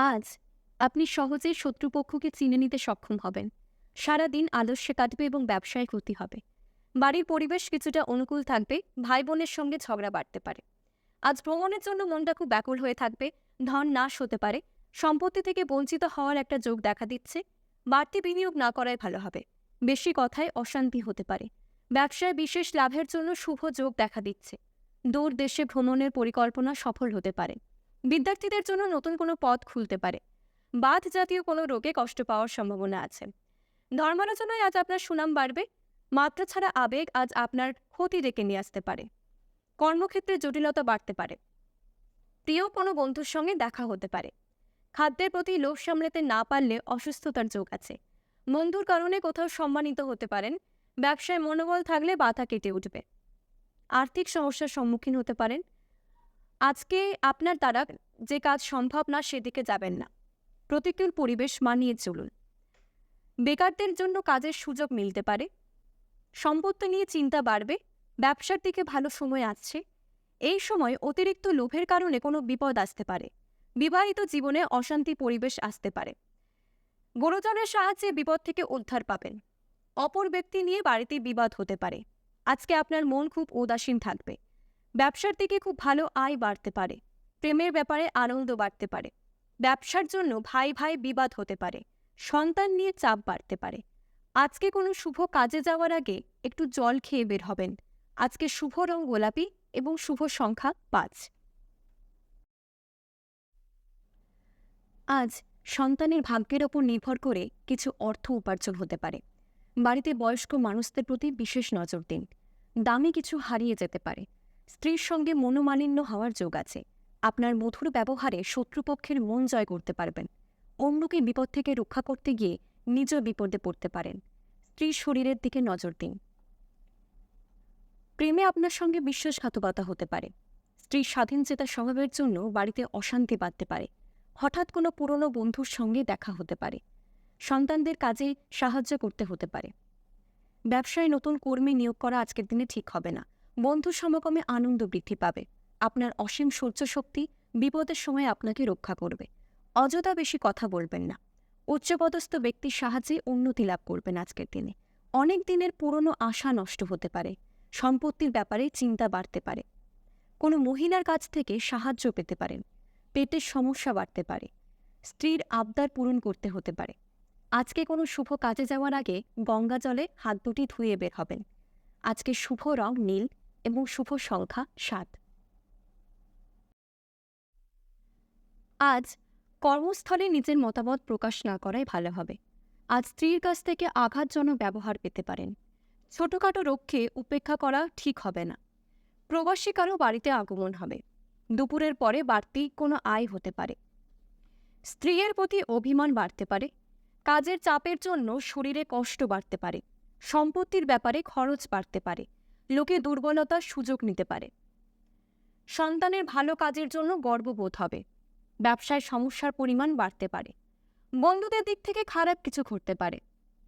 আজ আপনি সহজেই শত্রুপক্ষকে চিনে নিতে সক্ষম হবেন। সারাদিন আলস্যে কাটবে এবং ব্যবসায় ক্ষতি হবে। বাড়ির পরিবেশ কিছুটা অনুকূল থাকবে ভাই বোনের সঙ্গে ঝগড়া বাড়তে পারে। আজ ভ্রমণের জন্য মনটা খুব ব্যাকুল হয়ে থাকবে, ধন নাশ হতে পারে, সম্পত্তি থেকে বঞ্চিত হওয়ার একটা যোগ দেখা দিচ্ছে, বাড়তি বিনিয়োগ না করাই ভালো হবে। বেশি কথায় অশান্তি হতে পারে। ব্যবসায় বিশেষ লাভের জন্য শুভ যোগ দেখা দিচ্ছে। দূর দেশে ভ্রমণের পরিকল্পনা সফল হতে পারে। বিদ্যার্থীদের জন্য নতুন কোনো পথ খুলতে পারে। বাত জাতীয় কোনো রোগে কষ্ট পাওয়ার সম্ভাবনা আছে। ধর্মালোচনায় আজ আপনার সুনাম বাড়বে, মাত্রা ছাড়া আবেগ আজ আপনার ক্ষতি ডেকে নিয়ে আসতে পারে। কর্মক্ষেত্রে জটিলতা বাড়তে পারে। প্রিয় কোনো বন্ধুর সঙ্গে দেখা হতে পারে। খাদ্যের প্রতি লোভ সামলাতে না পারলে অসুস্থতার যোগ আছে। বন্ধুর কারণে কোথাও সম্মানিত হতে পারেন, ব্যবসায় মনোবল থাকলে বাধা কেটে উঠবে। আর্থিক সমস্যার সম্মুখীন হতে পারেন আজকে আপনার দ্বারা যে কাজ সম্ভব না, সেদিকে যাবেন না। প্রতিকূল পরিবেশ মানিয়ে চলুন। বেকারদের জন্য কাজের সুযোগ মিলতে পারে। সম্পত্তি নিয়ে চিন্তা বাড়বে। ব্যবসার দিকে ভালো সময় আসছে। এই সময় অতিরিক্ত লোভের কারণে কোনো বিপদ আসতে পারে। বিবাহিত জীবনে অশান্তি পরিবেশ আসতে পারে। গুরুজনের সাহায্যে বিপদ থেকে উদ্ধার পাবেন। অপর ব্যক্তি নিয়ে বাড়িতে বিবাদ হতে পারে। আজকে আপনার মন খুব উদাসীন থাকবে। ব্যবসার দিকে খুব ভালো আয় বাড়তে পারে, প্রেমের ব্যাপারে আনন্দ বাড়তে পারে, ব্যবসার জন্য ভাই ভাই বিবাদ হতে পারে, সন্তান নিয়ে চাপ বাড়তে পারে। আজকে কোনো শুভ কাজে যাওয়ার আগে একটু জল খেয়ে বের হবেন। আজকে শুভ রং গোলাপি এবং শুভ সংখ্যা পাঁচ। আজ সন্তানের ভাগ্যের ওপর নির্ভর করে কিছু অর্থ উপার্জন হতে পারে। বাড়িতে বয়স্ক মানুষদের প্রতি বিশেষ নজর দিন। দামি কিছু হারিয়ে যেতে পারে। স্ত্রীর সঙ্গে মনোমালিন্য হওয়ার যোগ আছে। আপনার মধুর ব্যবহারে শত্রুপক্ষের মন জয় করতে পারবেন। অন্যকে বিপদ থেকে রক্ষা করতে গিয়ে নিজ বিপদে পড়তে পারেন। স্ত্রীর শরীরের দিকে নজর দিন। প্রেমে আপনার সঙ্গে বিশ্বাসঘাতকতা হতে পারে। স্ত্রীর স্বাধীনচেতা স্বভাবের জন্য বাড়িতে অশান্তি বাঁধতে পারে। হঠাৎ কোনো পুরনো বন্ধুর সঙ্গে দেখা হতে পারে। সন্তানদের কাজে সাহায্য করতে হতে পারে। ব্যবসায় নতুন কর্মী নিয়োগ করা আজকের দিনে ঠিক হবে না। বন্ধু সমাগমে আনন্দ বৃদ্ধি পাবে। আপনার অসীম সহ্য শক্তি বিপদের সময় আপনাকে রক্ষা করবে। অযথা বেশি কথা বলবেন না। উচ্চপদস্থ ব্যক্তির সাহায্যে উন্নতি লাভ করবেন আজকের দিনে। অনেক দিনের পুরনো আশা নষ্ট হতে পারে। সম্পত্তির ব্যাপারে চিন্তা বাড়তে পারে। কোনো মহিলার কাছ থেকে সাহায্য পেতে পারেন। পেটের সমস্যা বাড়তে পারে। স্ত্রীর আবদার পূরণ করতে হতে পারে। আজকে কোনো শুভ কাজে যাওয়ার আগে গঙ্গা জলে হাত দুটি ধুয়ে বের হবেন। আজকে শুভ রং নীল এবং শুভ সংখ্যা সাত। আজ কর্মস্থলে নিজের মতামত প্রকাশ না করাই ভালো হবে। আজ স্ত্রীর কাছ থেকে আঘাতজনক ব্যবহার পেতে পারেন। ছোটখাটো রক্ষে উপেক্ষা করা ঠিক হবে না। প্রবাসী কারও বাড়িতে আগমন হবে। দুপুরের পরে বাড়তি কোনো আয় হতে পারে। স্ত্রীর প্রতি অভিমান বাড়তে পারে। কাজের চাপের জন্য শরীরে কষ্ট বাড়তে পারে। সম্পত্তির ব্যাপারে খরচ বাড়তে পারে। লোকে দুর্বলতার সুযোগ নিতে পারে। সন্তানের ভালো কাজের জন্য গর্ববোধ হবে। ব্যবসায় সমস্যার পরিমাণ বাড়তে পারে। বন্ধুদের দিক থেকে খারাপ কিছু ঘটতে পারে।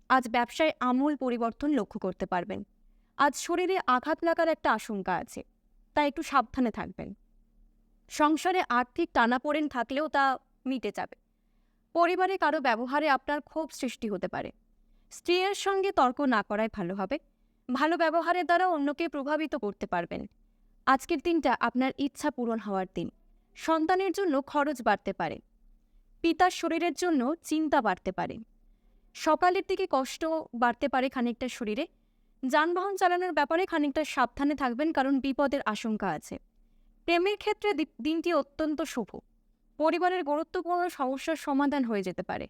আজ ব্যবসায় আমূল পরিবর্তন লক্ষ্য করতে পারবেন। আজ শরীরে আঘাত লাগার একটা আশঙ্কা আছে, তাই একটু সাবধানে থাকবেন। সংসারে আর্থিক টানাপোড়েন থাকলেও তা মিটে যাবে। পরিবারে কারও ব্যবহারে আপনার ক্ষোভ সৃষ্টি হতে পারে। স্ত্রীর সঙ্গে তর্ক না করাই ভালো হবে। ভালো ব্যবহারের দ্বারা অন্যকে প্রভাবিত করতে পারবেন। আজকের দিনটা আপনার ইচ্ছা পূরণ হওয়ার দিন। সন্তানের জন্য খরচ বাড়তে পারে। পিতার শরীরের জন্য চিন্তা বাড়তে পারে। সকালের দিকে কষ্ট বাড়তে পারে খানিকটা শরীরে। যানবাহন চালানোর ব্যাপারে খানিকটা সাবধানে থাকবেন কারণ বিপদের আশঙ্কা আছে। প্রেমের ক্ষেত্রে দিনটি অত্যন্ত শুভ। পরিবারের গুরুত্বপূর্ণ সমস্যার সমাধান হয়ে যেতে পারে।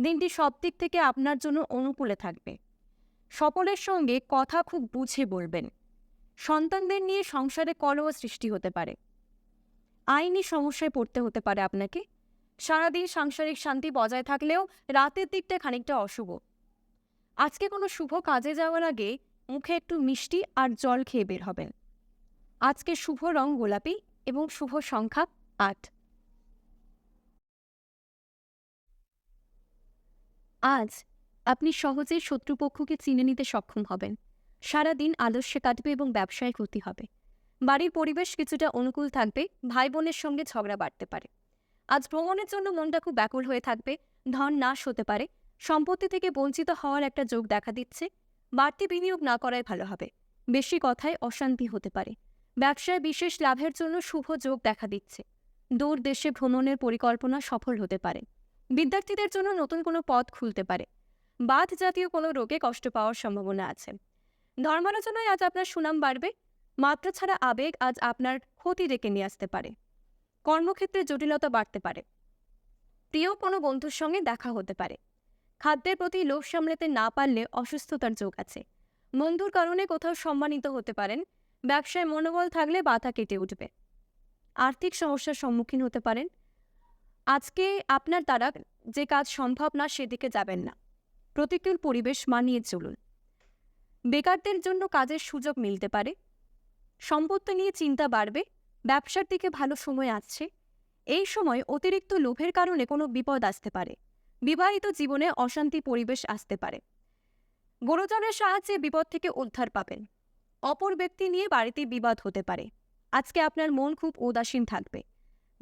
দিনটি সব দিক থেকে আপনার জন্য অনুকূলে থাকবে। সকলের সঙ্গে কথা খুব বুঝে বলবেন। সন্তানদের নিয়ে সংসারে কলহ সৃষ্টি হতে পারে। আইনি সমস্যায় পড়তে হতে পারে আপনাকে। সারাদিন সাংসারিক শান্তি বজায় থাকলেও রাতের দিকটা খানিকটা অশুভ। আজকে কোনো শুভ কাজে যাওয়ার আগে মুখে একটু মিষ্টি আর জল খেয়ে বের হবেন। আজকে শুভ রং গোলাপি এবং শুভ সংখ্যা আট। আজ আপনি সহজেই শত্রুপক্ষকে চিনে নিতে সক্ষম হবেন। সারাদিন আলস্যে কাটবে এবং ব্যবসায় ক্ষতি হবে। বাড়ির পরিবেশ কিছুটা অনুকূল থাকবে ভাই বোনের সঙ্গে ঝগড়া বাড়তে পারে। আজ ভ্রমণের জন্য মনটা খুব ব্যাকুল হয়ে থাকবে, ধন নাশ হতে পারে, সম্পত্তি থেকে বঞ্চিত হওয়ার একটা যোগ দেখা দিচ্ছে, বাড়তি বিনিয়োগ না করাই ভালো হবে। বেশি কথায় অশান্তি হতে পারে। ব্যবসায় বিশেষ লাভের জন্য শুভ যোগ দেখা দিচ্ছে। দূর দেশে ভ্রমণের পরিকল্পনা সফল হতে পারে। বিদ্যার্থীদের জন্য নতুন কোনো পথ খুলতে পারে। বাত জাতীয় কোনো রোগে কষ্ট পাওয়ার সম্ভাবনা আছে। ধর্মালোচনায় আজ আপনার সুনাম বাড়বে, মাত্রা ছাড়া আবেগ আজ আপনার ক্ষতি ডেকে নিয়ে আসতে পারে। কর্মক্ষেত্রে জটিলতা বাড়তে পারে। প্রিয় কোনো বন্ধুর সঙ্গে দেখা হতে পারে। খাদ্যের প্রতি লোভ সামলাতে না পারলে অসুস্থতার যোগ আছে। বন্ধুর কারণে কোথাও সম্মানিত হতে পারেন, ব্যবসায় মনোবল থাকলে বাধা কেটে উঠবে। আর্থিক সমস্যার সম্মুখীন হতে পারেন। আজকে আপনার দ্বারা যে কাজ সম্ভব না সেদিকে যাবেন না। প্রতিকূল পরিবেশ মানিয়ে চলুন। বেকারদের জন্য কাজের সুযোগ মিলতে পারে। সম্পত্তি নিয়ে চিন্তা বাড়বে, ব্যবসার দিকে ভালো সময় আসছে। এই সময় অতিরিক্ত লোভের কারণে কোনো বিপদ আসতে পারে। বিবাহিত জীবনে অশান্তি পরিবেশ আসতে পারে। গুরুজনের সাহায্যে বিপদ থেকে উদ্ধার পাবেন। অপর ব্যক্তি নিয়ে বাড়িতে বিবাদ হতে পারে। আজকে আপনার মন খুব উদাসীন থাকবে।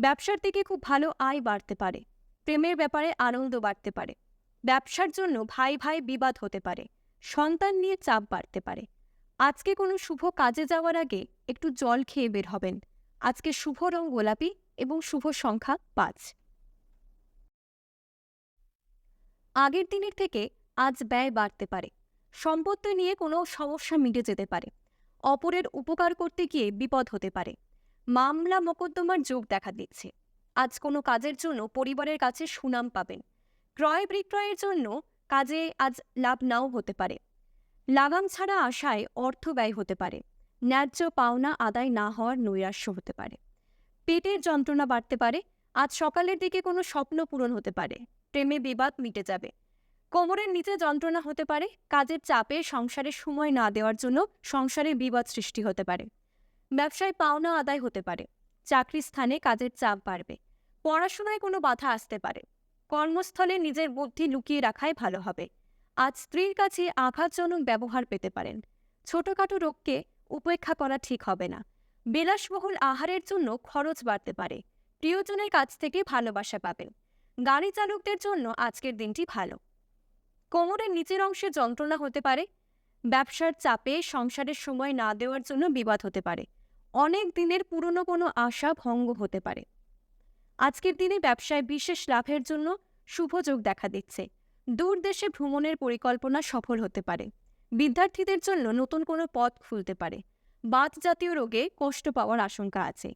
ব্যবসার দিকে খুব ভালো আয় বাড়তে পারে। প্রেমের ব্যাপারে আনন্দ বাড়তে পারে। ব্যবসার জন্য ভাই ভাই বিবাদ হতে পারে, সন্তান নিয়ে চাপ বাড়তে পারে। আজকে কোনো শুভ কাজে যাওয়ার আগে একটু জল খেয়ে বের হবেন। আজকে শুভ রং গোলাপি এবং শুভ সংখ্যা পাঁচ। আগের দিনের থেকে আজ ব্যয় বাড়তে পারে। সম্পত্তি নিয়ে কোনো সমস্যা মিটে যেতে পারে। অপরের উপকার করতে গিয়ে বিপদ হতে পারে। মামলা মোকদ্দমার যোগ দেখা দিচ্ছে। আজ কোনো কাজের জন্য পরিবারের কাছে সুনাম পাবেন। ক্রয় বিক্রয়ের জন্য কাজে আজ লাভ নাও হতে পারে। লাগাম ছাড়া আশায় অর্থ ব্যয় হতে পারে। ন্যায্য পাওনা আদায় না হওয়ার নৈরাশ্য হতে পারে। পেটের যন্ত্রণা বাড়তে পারে। আজ সকালের দিকে কোনো স্বপ্ন পূরণ হতে পারে। প্রেমে বিবাদ মিটে যাবে। কোমরের নিচে যন্ত্রণা হতে পারে। কাজের চাপে সংসারে সময় না দেওয়ার জন্য সংসারে বিবাদ সৃষ্টি হতে পারে। ব্যবসায় পাওনা আদায় হতে পারে। চাকরি স্থানে কাজের চাপ বাড়বে। পড়াশোনায় কোনো বাধা আসতে পারে। কর্মস্থলে নিজের বুদ্ধি লুকিয়ে রাখাই ভালো হবে। আজ স্ত্রীর কাছে আঘাতজনক ব্যবহার পেতে পারেন। ছোটখাটো রোগকে উপেক্ষা করা ঠিক হবে না। বিলাসবহুল আহারের জন্য খরচ বাড়তে পারে। প্রিয়জনের কাছ থেকে ভালোবাসা পাবেন। গাড়ি চালকদের জন্য আজকের দিনটি ভালো। কোমরের নিচের অংশে যন্ত্রণা হতে পারে। ব্যবসার চাপে সংসারের সময় না দেওয়ার জন্য বিবাদ হতে পারে। অনেক দিনের পুরনো কোনো আশা ভঙ্গ হতে পারে। আজকের দিনে ব্যবসায় বিশেষ লাভের জন্য শুভ যোগ দেখা দিচ্ছে। দূর দেশে ভ্রমণের পরিকল্পনা সফল হতে পারে। বিদ্যার্থীদের জন্য নতুন কোনো পথ খুলতে পারে। বাত জাতীয় রোগে কষ্ট পাওয়ার আশঙ্কা আছে।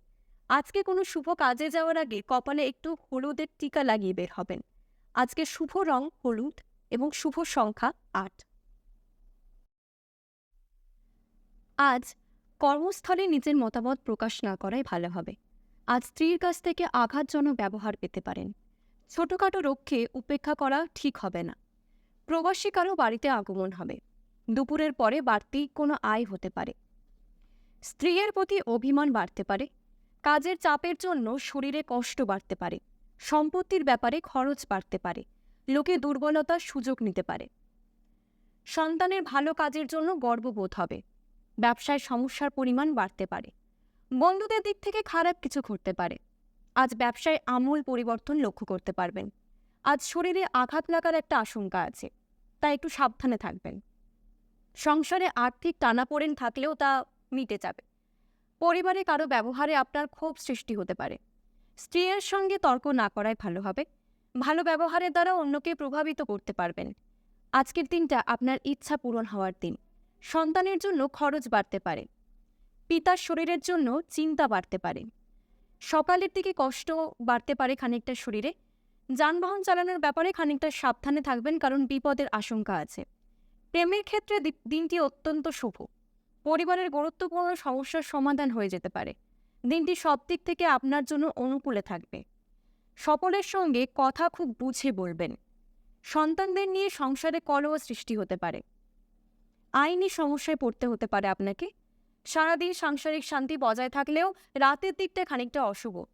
আজকে কোনো শুভ কাজে যাওয়ার আগে কপালে একটু হলুদের টিকা লাগিয়ে বের হবেন। আজকে শুভ রং হলুদ এবং শুভ সংখ্যা আট। আজ কর্মস্থলে নিজের মতামত প্রকাশ না করাই ভালো হবে। আজ স্ত্রীর কাছ থেকে আঘাতজনক ব্যবহার পেতে পারেন। ছোটখাটো রোগকে উপেক্ষা করা ঠিক হবে না। প্রবাসী কারও বাড়িতে আগমন হবে। দুপুরের পরে বাড়তি কোনো আয় হতে পারে। স্ত্রীর প্রতি অভিমান বাড়তে পারে। কাজের চাপের জন্য শরীরে কষ্ট বাড়তে পারে। সম্পত্তির ব্যাপারে খরচ বাড়তে পারে। লোকে দুর্বলতার সুযোগ নিতে পারে। সন্তানের ভালো কাজের জন্য গর্ববোধ হবে। ব্যবসায় সমস্যার পরিমাণ বাড়তে পারে। বন্ধুদের দিক থেকে খারাপ কিছু ঘটতে পারে। আজ ব্যবসায় আমূল পরিবর্তন লক্ষ্য করতে পারবেন। আজ শরীরে আঘাত লাগার একটা আশঙ্কা আছে, তাই একটু সাবধানে থাকবেন। সংসারে আর্থিক টানাপোড়েন থাকলেও তা মিটে যাবে। পরিবারে কারও ব্যবহারে আপনার ক্ষোভ সৃষ্টি হতে পারে। স্ত্রীর সঙ্গে তর্ক না করাই ভালো হবে। ভালো ব্যবহারের দ্বারা অন্যকে প্রভাবিত করতে পারবেন। আজকের দিনটা আপনার ইচ্ছা পূরণ হওয়ার দিন। সন্তানের জন্য খরচ বাড়তে পারে। পিতার শরীরের জন্য চিন্তা বাড়তে পারে। সকালের দিকে কষ্ট বাড়তে পারে খানিকটা শরীরে। যানবাহন চালানোর ব্যাপারে খানিকটা সাবধানে থাকবেন কারণ বিপদের আশঙ্কা আছে। প্রেমের ক্ষেত্রে দিনটি অত্যন্ত শুভ। পরিবারের গুরুত্বপূর্ণ সমস্যার সমাধান হয়ে যেতে পারে। দিনটি সব দিক থেকে আপনার জন্য অনুকূলে থাকবে। সকলের সঙ্গে কথা খুব বুঝে বলবেন। সন্তানদের নিয়ে সংসারে কলহ সৃষ্টি হতে পারে। আইনি সমস্যায় পড়তে হতে পারে আপনাকে। সারাদিন সাংসারিক শান্তি বজায় থাকলেও রাতের দিকটা খানিকটা অশুভ।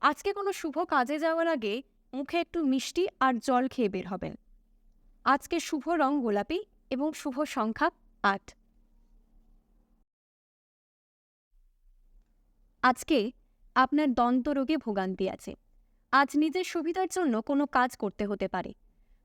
আজকে কোনো শুভ কাজে যাওয়ার আগে মুখে একটু মিষ্টি আর জল খেয়ে বের হবেন। আজকে শুভ রং গোলাপি এবং শুভ সংখ্যা আট। আজকে আপনার দন্তরোগে ভোগান্তি আছে। আজ নিজের সুবিধার জন্য কোনো কাজ করতে হতে পারে।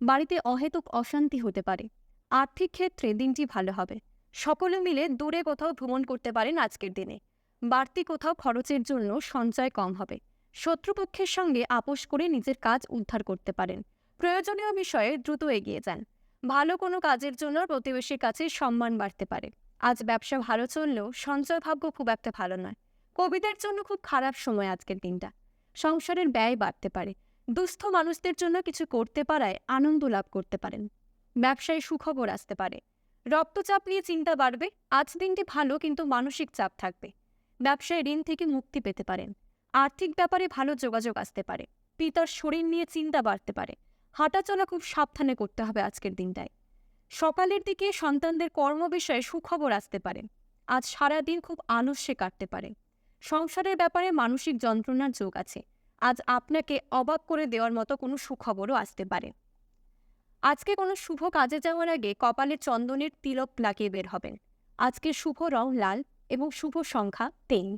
বাড়িতে অহেতুক অশান্তি হতে পারে। আর্থিক ক্ষেত্রে দিনটি ভালো হবে। সকলে মিলে দূরে কোথাও ভ্রমণ করতে পারেন আজকের দিনে। বাড়তি কোথাও খরচের জন্য সঞ্চয় কম হবে। শত্রুপক্ষের সঙ্গে আপোষ করে নিজের কাজ উদ্ধার করতে পারেন। প্রয়োজনীয় বিষয়ে দ্রুত এগিয়ে যান। ভালো কোনো কাজের জন্য প্রতিবেশীর কাছে সম্মান বাড়তে পারে। আজ ব্যবসা ভালো চললেও সঞ্চয় ভাগ্য খুব একটা ভালো নয়। কবিদের জন্য খুব খারাপ সময় আজকের দিনটা। সংসারের ব্যয় বাড়তে পারে। দুস্থ মানুষদের জন্য কিছু করতে পারায় আনন্দ লাভ করতে পারেন। ব্যবসায় সুখবর আসতে পারে। রক্তচাপ নিয়ে চিন্তা বাড়বে, আজ দিনটি ভালো কিন্তু মানসিক চাপ থাকবে। ব্যবসায় ঋণ থেকে মুক্তি পেতে পারেন। আর্থিক ব্যাপারে ভালো যোগাযোগ আসতে পারে। পিতার শরীর নিয়ে চিন্তা বাড়তে পারে। হাঁটাচলা খুব সাবধানে করতে হবে আজকের দিনটায়। সকালের দিকে সন্তানদের কর্ম বিষয়ে সুখবর আসতে পারে। আজ সারা দিন খুব আলস্যে কাটতে পারে। সংসারের ব্যাপারে মানসিক যন্ত্রণার যোগ আছে। আজ আপনাকে অবাক করে দেওয়ার মতো কোনো সুখবরও আসতে পারে। আজকে কোনো শুভ কাজে যাওয়ার আগে কপালে চন্দনের তিলক লাগিয়ে বের হবেন। আজকের শুভ রং লাল এবং শুভ সংখ্যা তিন।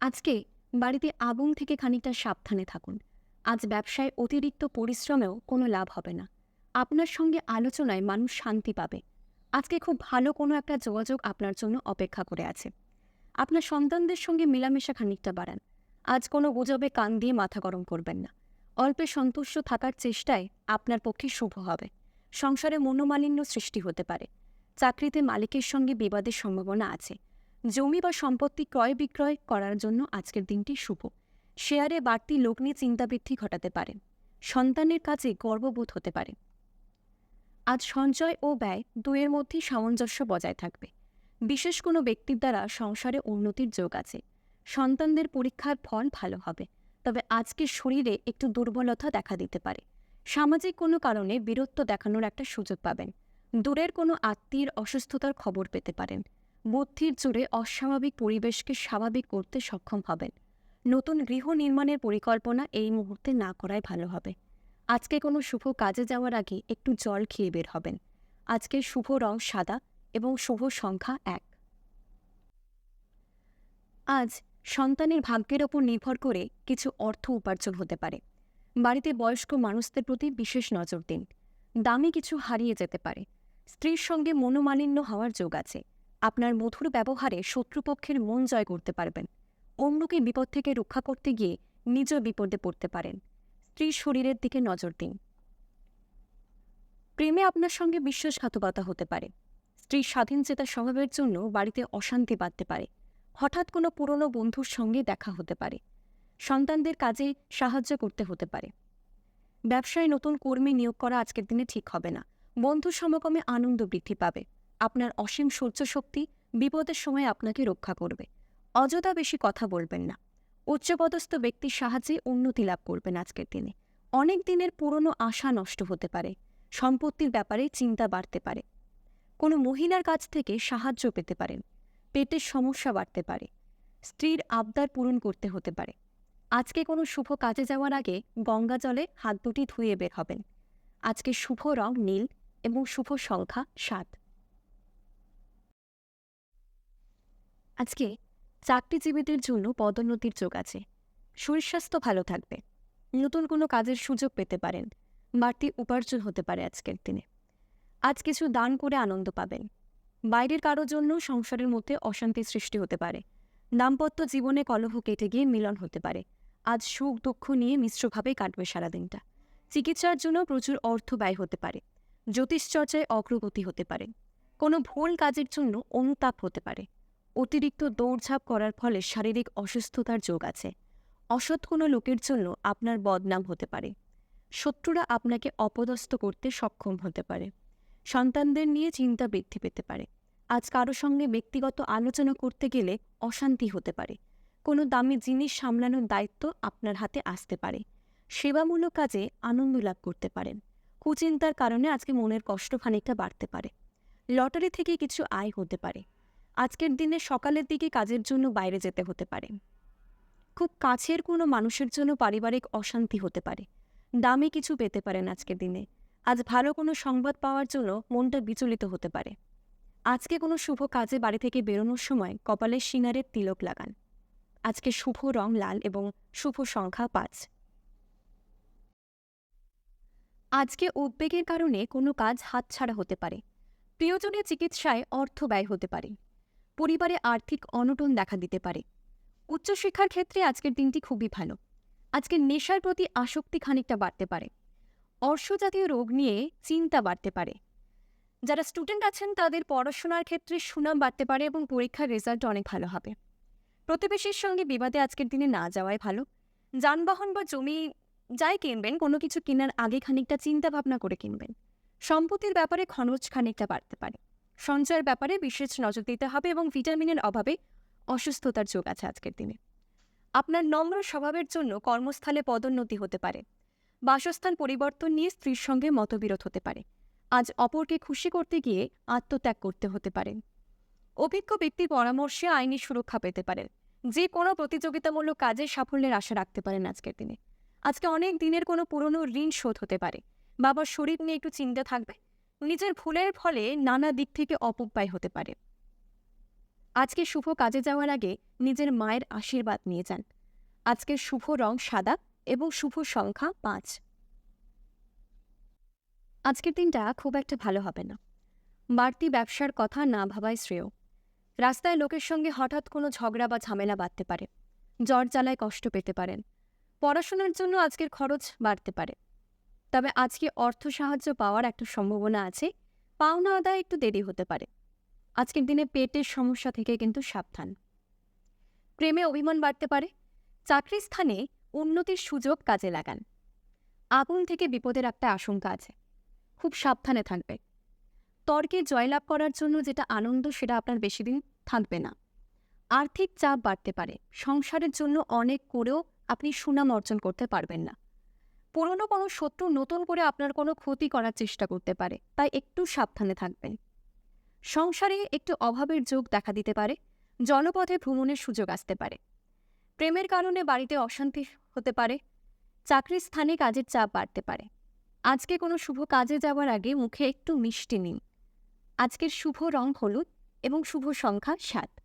আজকে বাড়িতে আগুন থেকে খানিকটা সাবধানে থাকুন। আজ ব্যবসায় অতিরিক্ত পরিশ্রমেও কোনো লাভ হবে না। আপনার সঙ্গে আলোচনায় মানুষ শান্তি পাবে। আজকে খুব ভালো কোনো একটা যোগাযোগ আপনার জন্য অপেক্ষা করে আছে। আপনার সন্তানদের সঙ্গে মেলামেশা খানিকটা বাড়ান। আজ কোনো গুজবে কান দিয়ে মাথা গরম করবেন না। অল্পে সন্তুষ্ট থাকার চেষ্টায় আপনার পক্ষে শুভ হবে। সংসারে মনোমালিন্য সৃষ্টি হতে পারে। চাকরিতে মালিকের সঙ্গে বিবাদের সম্ভাবনা আছে। জমি বা সম্পত্তি ক্রয় বিক্রয় করার জন্য আজকের দিনটি শুভ। শেয়ারে বাড়তি লোক নিয়ে চিন্তাবৃদ্ধি ঘটাতে পারে সন্তানের কাজে গর্ববোধ হতে পারে। আজ সঞ্চয় ও ব্যয় দুয়ের মধ্যেই সামঞ্জস্য বজায় থাকবে। বিশেষ কোনো ব্যক্তির দ্বারা সংসারে উন্নতির যোগ আছে। সন্তানদের পরীক্ষার ফল ভালো হবে। তবে আজকের শরীরে একটু দুর্বলতা দেখা দিতে পারে। সামাজিক কোনো কারণে বীরত্ব দেখানোর একটা সুযোগ পাবেন। দূরের কোনো আত্মীয়ের অসুস্থতার খবর পেতে পারেন। বুদ্ধির জোরে অস্বাভাবিক পরিবেশকে স্বাভাবিক করতে সক্ষম হবেন। নতুন গৃহ নির্মাণের পরিকল্পনা এই মুহূর্তে না করাই ভালো হবে। আজকে কোনো শুভ কাজে যাওয়ার আগে একটু জল খেয়ে বের হবেন। আজকের শুভ রং সাদা এবং শুভ সংখ্যা এক। আজ সন্তানের ভাগ্যের ওপর নির্ভর করে কিছু অর্থ উপার্জন হতে পারে। বাড়িতে বয়স্ক মানুষদের প্রতি বিশেষ নজর দিন। দামি কিছু হারিয়ে যেতে পারে। স্ত্রীর সঙ্গে মনোমালিন্য হওয়ার যোগ আছে। আপনার মধুর ব্যবহারে শত্রুপক্ষের মন জয় করতে পারবেন। অন্যকে বিপদ থেকে রক্ষা করতে গিয়ে নিজ বিপদে পড়তে পারেন। স্ত্রীর শরীরের দিকে নজর দিন। প্রেমে আপনার সঙ্গে বিশ্বাসঘাতকতা হতে পারে। স্ত্রীর স্বাধীনচেতা স্বভাবের জন্য বাড়িতে অশান্তি বাড়তে পারে। হঠাৎ কোনো পুরনো বন্ধুর সঙ্গে দেখা হতে পারে। সন্তানদের কাজে সাহায্য করতে হতে পারে। ব্যবসায় নতুন কর্মী নিয়োগ করা আজকের দিনে ঠিক হবে না। বন্ধু সমাগমে আনন্দ বৃদ্ধি পাবে। আপনার অসীম সহ্য শক্তি বিপদের সময় আপনাকে রক্ষা করবে। অযথা বেশি কথা বলবেন না। উচ্চপদস্থ ব্যক্তির সাহায্যে উন্নতি লাভ করবেন আজকের দিনে। অনেক দিনের পুরনো আশা নষ্ট হতে পারে। সম্পত্তির ব্যাপারে চিন্তা বাড়তে পারে। কোনো মহিলার কাছ থেকে সাহায্য পেতে পারেন। পেটের সমস্যা বাড়তে পারে। স্ত্রীর আবদার পূরণ করতে হতে পারে। আজকে কোনো শুভ কাজে যাওয়ার আগে গঙ্গা জলে হাত দুটি ধুয়ে বের হবেন। আজকে শুভ রং নীল এবং শুভ সংখ্যা সাত। আজকে চাকরিজীবীদের জন্য পদোন্নতির যোগ আছে। শরীর স্বাস্থ্য ভালো থাকবে। নতুন কোনো কাজের সুযোগ পেতে পারেন। বাড়তি উপার্জন হতে পারে আজকের দিনে। আজ কিছু দান করে আনন্দ পাবেন। বাইরের কারোর জন্য সংসারের মধ্যে অশান্তি সৃষ্টি হতে পারে। দাম্পত্য জীবনে কলহ কেটে গিয়ে মিলন হতে পারে। আজ সুখ দুঃখ নিয়ে মিশ্রভাবে কাটবে সারাদিনটা। চিকিৎসার জন্য প্রচুর অর্থ ব্যয় হতে পারে। জ্যোতিষচর্চায় অগ্রগতি হতে পারে। কোনো ভুল কাজের জন্য অনুতাপ হতে পারে। অতিরিক্ত দৌড়ঝাঁপ করার ফলে শারীরিক অসুস্থতার যোগ আছে। অসৎ কোনো লোকের জন্য আপনার বদনাম হতে পারে। শত্রুরা আপনাকে অপদস্থ করতে সক্ষম হতে পারে। সন্তানদের নিয়ে চিন্তা বৃদ্ধি পেতে পারে। আজ কারও সঙ্গে ব্যক্তিগত আলোচনা করতে গেলে অশান্তি হতে পারে। কোনো দামি জিনিস সামলানোর দায়িত্ব আপনার হাতে আসতে পারে। সেবামূলক কাজে আনন্দ লাভ করতে পারেন। কুচিন্তার কারণে আজকে মনের কষ্ট খানিকটা বাড়তে পারে। লটারি থেকে কিছু আয় হতে পারে। আজকের দিনে সকালের দিকে কাজের জন্য বাইরে যেতে হতে পারে। খুব কাছের কোনো মানুষের জন্য পারিবারিক অশান্তি হতে পারে। দামি কিছু পেতে পারেন আজকের দিনে। আজ ভালো কোনো সংবাদ পাওয়ার জন্য মনটা বিচলিত হতে পারে। আজকে কোনো শুভ কাজে বাড়ি থেকে বেরোনোর সময় কপালের সিনারের তিলক লাগান। আজকে শুভ রং লাল এবং শুভ সংখ্যা পাঁচ। আজকে উদ্বেগের কারণে কোনো কাজ হাতছাড়া হতে পারে। প্রিয়জনের চিকিৎসায় অর্থ ব্যয় হতে পারে। পরিবারে আর্থিক অনটন দেখা দিতে পারে। উচ্চশিক্ষার ক্ষেত্রে আজকের দিনটি খুবই ভালো। আজকে নেশার প্রতি আসক্তি খানিকটা বাড়তে পারে। অর্শজাতীয় রোগ নিয়ে চিন্তা বাড়তে পারে। যারা স্টুডেন্ট আছেন, তাদের পড়াশোনার ক্ষেত্রে সুনাম বাড়তে পারে এবং পরীক্ষার রেজাল্ট অনেক ভালো হবে। প্রতিবেশীর সঙ্গে বিবাদে আজকের দিনে না যাওয়াই ভালো। যানবাহন বা জমি যাই কিনবেন, কোনো কিছু কেনার আগে খানিকটা চিন্তা ভাবনা করে কিনবেন। সম্পত্তির ব্যাপারে খরচ খানিকটা বাড়তে পারে। সঞ্চয়ের ব্যাপারে বিশেষ নজর দিতে হবে এবং ভিটামিনের অভাবে অসুস্থতার যোগ আছে আজকের দিনে। আপনার নম্র স্বভাবের জন্য কর্মস্থলে পদোন্নতি হতে পারে। বাসস্থান পরিবর্তন নিয়ে স্ত্রীর সঙ্গে মতবিরোধ হতে পারে। আজ অপরকে খুশি করতে গিয়ে আত্মত্যাগ করতে হতে পারে। অভিজ্ঞ ব্যক্তির পরামর্শে আইনি সুরক্ষা পেতে পারেন যে কোনো প্রতিযোগিতামূলক কাজে সাফল্যের আশা রাখতে পারেন আজকের দিনে। আজকে অনেক দিনের কোনো পুরনো ঋণ শোধ হতে পারে। বাবার শরীর নিয়ে একটু চিন্তা থাকবে। নিজের ভুলের ফলে নানা দিক থেকে অপব্যয় হতে পারে। আজকে শুভ কাজে যাওয়ার আগে নিজের মায়ের আশীর্বাদ নিয়ে যান। আজকের শুভ রং সাদা এবং শুভ সংখ্যা পাঁচ। আজকের দিনটা খুব একটা ভালো হবে না। বাড়তি ব্যবসার কথা না ভাবাই শ্রেয়। রাস্তায় লোকের সঙ্গে হঠাৎ কোনো ঝগড়া বা ঝামেলা বাড়তে পারে। জ্বর জ্বালায় কষ্ট পেতে পারেন। পড়াশোনার জন্য আজকের খরচ বাড়তে পারে। তবে আজকে অর্থ সাহায্য পাওয়ার একটা সম্ভাবনা আছে। পাওনা আদায় একটু দেরি হতে পারে। আজকের দিনে পেটের সমস্যা থেকে কিন্তু সাবধান। প্রেমে অভিমান বাড়তে পারে। চাকরির স্থানে উন্নতির সুযোগ কাজে লাগান। আগুন থেকে বিপদের একটা আশঙ্কা আছে। খুব সাবধানে থাকবে। তর্কে জয়লাভ করার জন্য যেটা আনন্দ, সেটা আপনার বেশি দিন থাকবে না। আর্থিক চাপ বাড়তে পারে। সংসারের জন্য অনেক করেও আপনি সুনাম অর্জন করতে পারবেন না। পুরনো কোনো শত্রু নতুন করে আপনার কোনো ক্ষতি করার চেষ্টা করতে পারে, তাই একটু সাবধানে থাকবেন। সংসারে একটু অভাবের যোগ দেখা দিতে পারে। জনপথে ভ্রমণের সুযোগ আসতে পারে। প্রেমের কারণে বাড়িতে অশান্তি হতে পারে। চাকরির স্থানে কাজের চাপ বাড়তে পারে। আজকে কোনো শুভ কাজে যাওয়ার আগে মুখে একটু মিষ্টি নিন। আজকের শুভ রং হলুদ এবং শুভ সংখ্যা সাত।